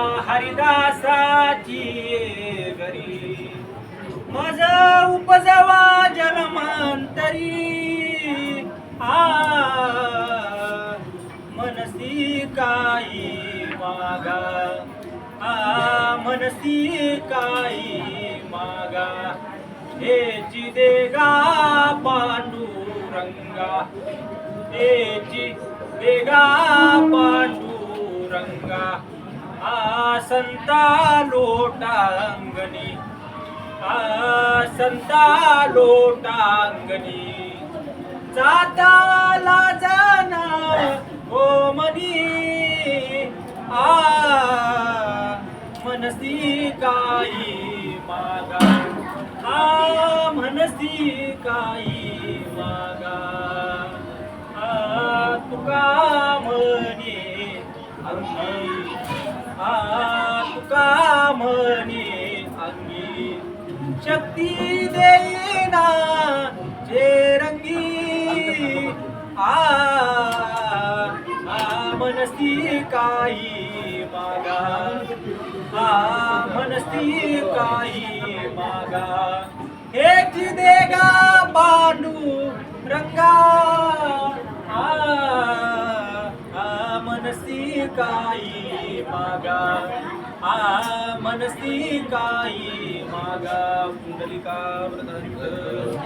हरिदासाची घरी. मज उपजवा जलमांतरी. आ मनसी काही मागा. आ मनसी काही मागा. हे देगा पांडुरंगा. हे देगा पांडुरंगा. आ संता लोटांगणी. आ संता लोटांगणी. जाताला जाना ओ मनी आ मनसी काही मागा. आ मनसी काही मागा. आ तुका म्हणे अंगी तुका म्हणे अंगी. शक्ती देईना जे रंगी. आ मनस्ती काही मागा. आ मनस्ती काही मागा. मनसी मनस्ती काही मागा. आ मनसी काही मागा. पुंडलिका व्रत